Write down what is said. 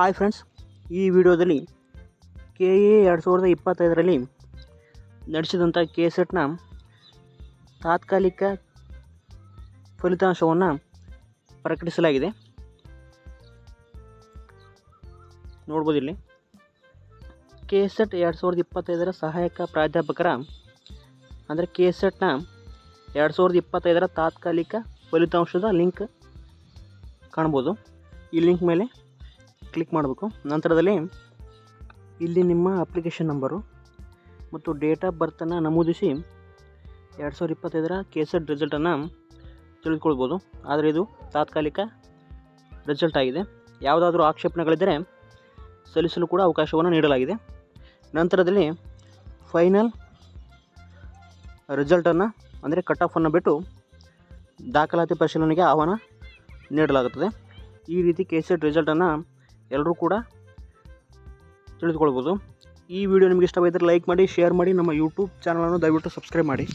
Hi friends ಈ ವಿಡಿಯೋದಲ್ಲಿ K A ಎರಡು ಸಾವಿರದ ಇಪ್ಪತ್ತೈದರಲ್ಲಿ ನಡೆಸಿದಂಥ ಕೆ ಸೆಟ್ನ ತಾತ್ಕಾಲಿಕ ಫಲಿತಾಂಶವನ್ನು ಪ್ರಕಟಿಸಲಾಗಿದೆ. ನೋಡ್ಬೋದು ಇಲ್ಲಿ. ಕೆ ಸೆಟ್ ಎರಡು ಸಾವಿರದ ಇಪ್ಪತ್ತೈದರ ಸಹಾಯಕ ಪ್ರಾಧ್ಯಾಪಕರ, ಅಂದರೆ ಕೆ ಸೆಟ್ನ ಎರಡು ಸಾವಿರದ ಇಪ್ಪತ್ತೈದರ ತಾತ್ಕಾಲಿಕ ಫಲಿತಾಂಶದ ಲಿಂಕ್ ಕಾಣ್ಬೋದು. ಈ ಲಿಂಕ್ ಮೇಲೆ ಕ್ಲಿಕ್ ಮಾಡಬೇಕು. ನಂತರದಲ್ಲಿ ಇಲ್ಲಿ ನಿಮ್ಮ ಅಪ್ಲಿಕೇಶನ್ ನಂಬರು ಮತ್ತು ಡೇಟ್ ಆಫ್ ಬರ್ತನ್ನು ನಮೂದಿಸಿ ಎರಡು ಸಾವಿರದ ಇಪ್ಪತ್ತೈದರ ಕೆ ಸೆಟ್ ರಿಸಲ್ಟನ್ನು ತಿಳಿದುಕೊಳ್ಬೋದು. ಆದರೆ ಇದು ತಾತ್ಕಾಲಿಕ ರಿಸಲ್ಟ್ ಆಗಿದೆ. ಯಾವುದಾದ್ರೂ ಆಕ್ಷೇಪಣೆಗಳಿದ್ದರೆ ಸಲ್ಲಿಸಲು ಕೂಡ ಅವಕಾಶವನ್ನು ನೀಡಲಾಗಿದೆ. ನಂತರದಲ್ಲಿ ಫೈನಲ್ ರಿಸಲ್ಟನ್ನು ಅಂದರೆ ಕಟ್ ಆಫನ್ನು ಬಿಟ್ಟು ದಾಖಲಾತಿ ಪರಿಶೀಲನೆಗೆ ಆಹ್ವಾನ ನೀಡಲಾಗುತ್ತದೆ. ಈ ರೀತಿ ಕೆ ಸೆಟ್ ರಿಸಲ್ಟನ್ನು ಎಲ್ಲರೂ ಕೂಡ ತಿಳಿದುಕೊಳ್ಬೋದು. ಈ ವಿಡಿಯೋ ನಿಮಗೆ ಇಷ್ಟವಾಗಿದ್ದರೆ ಲೈಕ್ ಮಾಡಿ ಶೇರ್ ಮಾಡಿ, ನಮ್ಮ ಯೂಟ್ಯೂಬ್ ಚಾನಲನ್ನು ದಯವಿಟ್ಟು ಸಬ್ಸ್ಕ್ರೈಬ್ ಮಾಡಿ.